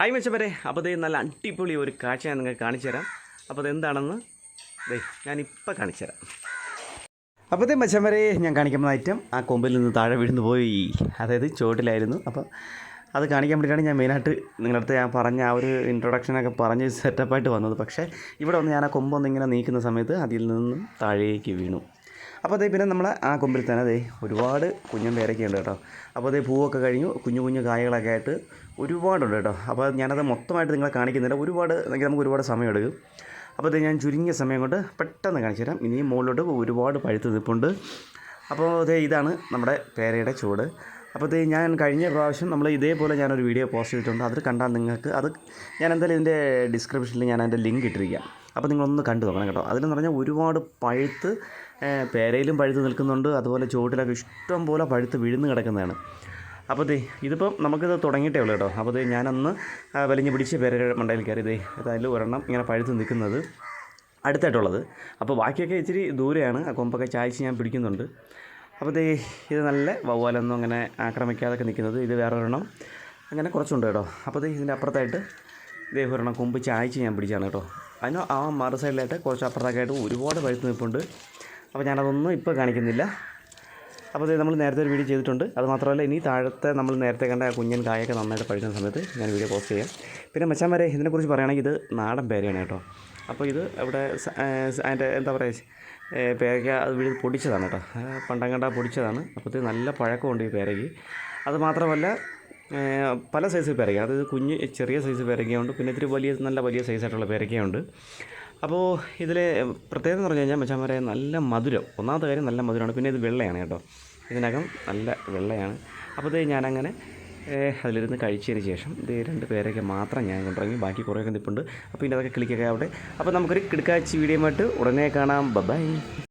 Hi മെച്ചവരെ. അപ്പോൾ ദേ നല്ല അടിപൊളി ഒരു കാഴ്ച ഞാൻ നിങ്ങൾക്ക് കാണിച്ചു തരാം അപ്പോൾ അതെന്താണെന്ന് ദേ ഞാനിപ്പോൾ കാണിച്ചു തരാം അപ്പോൾ മെച്ചം വരെ ഞാൻ കാണിക്കുന്ന ഐറ്റം ആ കൊമ്പിൽ നിന്ന് താഴെ വീഴുന്നു പോയി. അതായത് ചോട്ടിലായിരുന്നു അപ്പോൾ അത് കാണിക്കാൻ വേണ്ടിയിട്ടാണ് ഞാൻ മെയിനായിട്ട് നിങ്ങളുടെ അടുത്ത് ഞാൻ പറഞ്ഞ ആ ഒരു ഇൻട്രൊഡക്ഷനൊക്കെ പറഞ്ഞ് സെറ്റപ്പായിട്ട് വന്നത്. പക്ഷേ ഇവിടെ വന്ന് ഞാൻ ആ കൊമ്പൊന്ന് ഇങ്ങനെ നീക്കുന്ന സമയത്ത് അതിൽ നിന്നും താഴേക്ക് വീണു. അപ്പോൾ അതേ പിന്നെ നമ്മൾ ആ കൊമ്പിൽ തന്നെ അതേ ഒരുപാട് കുഞ്ഞൻ പേരൊക്കെ ഉണ്ട് കേട്ടോ. അപ്പോൾ അതേ പൂവൊക്കെ കഴിഞ്ഞു കുഞ്ഞു കുഞ്ഞു കായകളൊക്കെ ആയിട്ട് ഒരുപാടുണ്ട് കേട്ടോ. അപ്പോൾ ഞാനത് മൊത്തമായിട്ട് നിങ്ങളെ കാണിക്കുന്നില്ല ഒരുപാട് നമുക്ക് ഒരുപാട് സമയം എടുക്കും അപ്പോൾ ഇത് ഞാൻ ചുരുങ്ങിയ സമയം കൊണ്ട് പെട്ടെന്ന് കാണിച്ചു തരാം. ഇനിയും മുകളിലോട്ട് ഒരുപാട് പഴുത്ത് നിൽപ്പുണ്ട്. അപ്പോൾ അതേ ഇതാണ് നമ്മുടെ പേരയുടെ ചൂട് അപ്പോൾ ഇത് ഞാൻ കഴിഞ്ഞ പ്രാവശ്യം നമ്മൾ ഇതേപോലെ ഞാനൊരു വീഡിയോ പോസ്റ്റ് ചെയ്തിട്ടുണ്ട്. അത് കണ്ടാൽ നിങ്ങൾക്ക് അത് ഞാൻ എന്തായാലും ഇതിന്റെ ഡിസ്ക്രിപ്ഷനിൽ ഞാൻ അതിന്റെ ലിങ്ക് ഇട്ടിരിക്കാം. അപ്പോൾ നിങ്ങളൊന്ന് കണ്ടു നോക്കണം കേട്ടോ. അതിലെന്ന് പറഞ്ഞാൽ ഒരുപാട് പഴുത്ത് പേരയിലും പഴുത്ത് നിൽക്കുന്നുണ്ട്. അതുപോലെ ചുവട്ടിലൊക്കെ ഇഷ്ടം പോലെ പഴുത്ത് വിഴുന്ന് കിടക്കുന്നതാണ്. അപ്പോൾ ദേ ഇതിപ്പം നമുക്കിത് തുടങ്ങിയിട്ടേ ഉള്ളൂ കേട്ടോ. അപ്പോൾ ദേ ഞാനന്ന് വലിഞ്ഞ് പിടിച്ച് പേരയുടെ മണ്ടയിൽ കയറി ദേ അതിൽ ഒരെണ്ണം ഇങ്ങനെ പഴുത്ത് നിൽക്കുന്നത് അടുത്തായിട്ടുള്ളത്. അപ്പോൾ ബാക്കിയൊക്കെ ഇച്ചിരി ദൂരെയാണ്. ആ കൊമ്പൊക്കെ ചായച്ച് ഞാൻ പിടിക്കുന്നുണ്ട്. അപ്പോൾ ദേ ഇത് നല്ല വവ്വാലൊന്നും അങ്ങനെ ആക്രമിക്കാതൊക്കെ നിൽക്കുന്നത്. ഇത് വേറൊരെണ്ണം അങ്ങനെ കുറച്ചുണ്ട് കേട്ടോ. അപ്പോൾ ദേ ഇതിന്റെ അപ്പുറത്തായിട്ട് ഇതേ ഒരെണ്ണം കൊമ്പ് ചായച്ച് ഞാൻ പിടിച്ചാണ് കേട്ടോ. അതിന് ആ മറു സൈഡിലായിട്ട് കുറച്ച് അപ്പുറത്തേക്കായിട്ട് ഒരുപാട് പഴുത്ത് നിൽപ്പുണ്ട്. അപ്പോൾ ഞാനതൊന്നും ഇപ്പോൾ കാണിക്കുന്നില്ല. അപ്പോൾ നമ്മൾ നേരത്തെ ഒരു വീഡിയോ ചെയ്തിട്ടുണ്ട്. അത് മാത്രമല്ല ഇനി താഴത്തെ നമ്മൾ നേരത്തെ കണ്ട കുഞ്ഞൻ കായൊക്കെ നന്നായിട്ട് പഴുക്കുന്ന സമയത്ത് ഞാൻ വീഡിയോ പോസ്റ്റ് ചെയ്യാം. പിന്നെ മച്ചാൻ വരെ ഇതിനെക്കുറിച്ച് പറയുകയാണെങ്കിൽ ഇത് നാടൻ പേരയാണ് കേട്ടോ. അപ്പോൾ ഇത് സ- അതിന്റെ എന്താ പറയുക പേരയ്ക്ക അത് വീട് പൊടിച്ചതാണ് കേട്ടോ. പണ്ടം കണ്ട പൊടിച്ചതാണ്. അപ്പോൾ ഇത് നല്ല പഴക്കമുണ്ട് ഈ പേരയ്ക്ക്. അത് മാത്രമല്ല പല സൈസ് പേരയ്ക്ക. അതായത് കുഞ്ഞ് ചെറിയ സൈസ് പേരയ്ക്കയുണ്ട് പിന്നെ ഇത്തിരി വലിയ നല്ല വലിയ സൈസായിട്ടുള്ള പേരയ്ക്കയുണ്ട്. അപ്പോൾ ഇതിൽ പ്രത്യേകത പറഞ്ഞു കഴിഞ്ഞാൽ പറയാൻ നല്ല മധുരം. ഒന്നാമത്തെ കാര്യം നല്ല മധുരമാണ്. പിന്നെ ഇത് വെള്ളയാണ് കേട്ടോ. ഇതിനകം നല്ല വെള്ളയാണ്. അപ്പോൾ ഇത് ഞാനങ്ങനെ അതിലിരുന്ന് കഴിച്ചതിന് ശേഷം ഇത് രണ്ട് പേരൊക്കെ മാത്രം ഞാൻ കൊണ്ടിറങ്ങി ബാക്കി കുറേയൊക്കെ നിൽപ്പുണ്ട് അപ്പോൾ ഇതിന്റെ അതൊക്കെ ക്ലിക്കൊക്കെ ആവട്ടെ. അപ്പോൾ നമുക്കൊരു കിടക്കാച്ചി വീഡിയോ ആയിട്ട് ഉടനെ കാണാം. ബൈ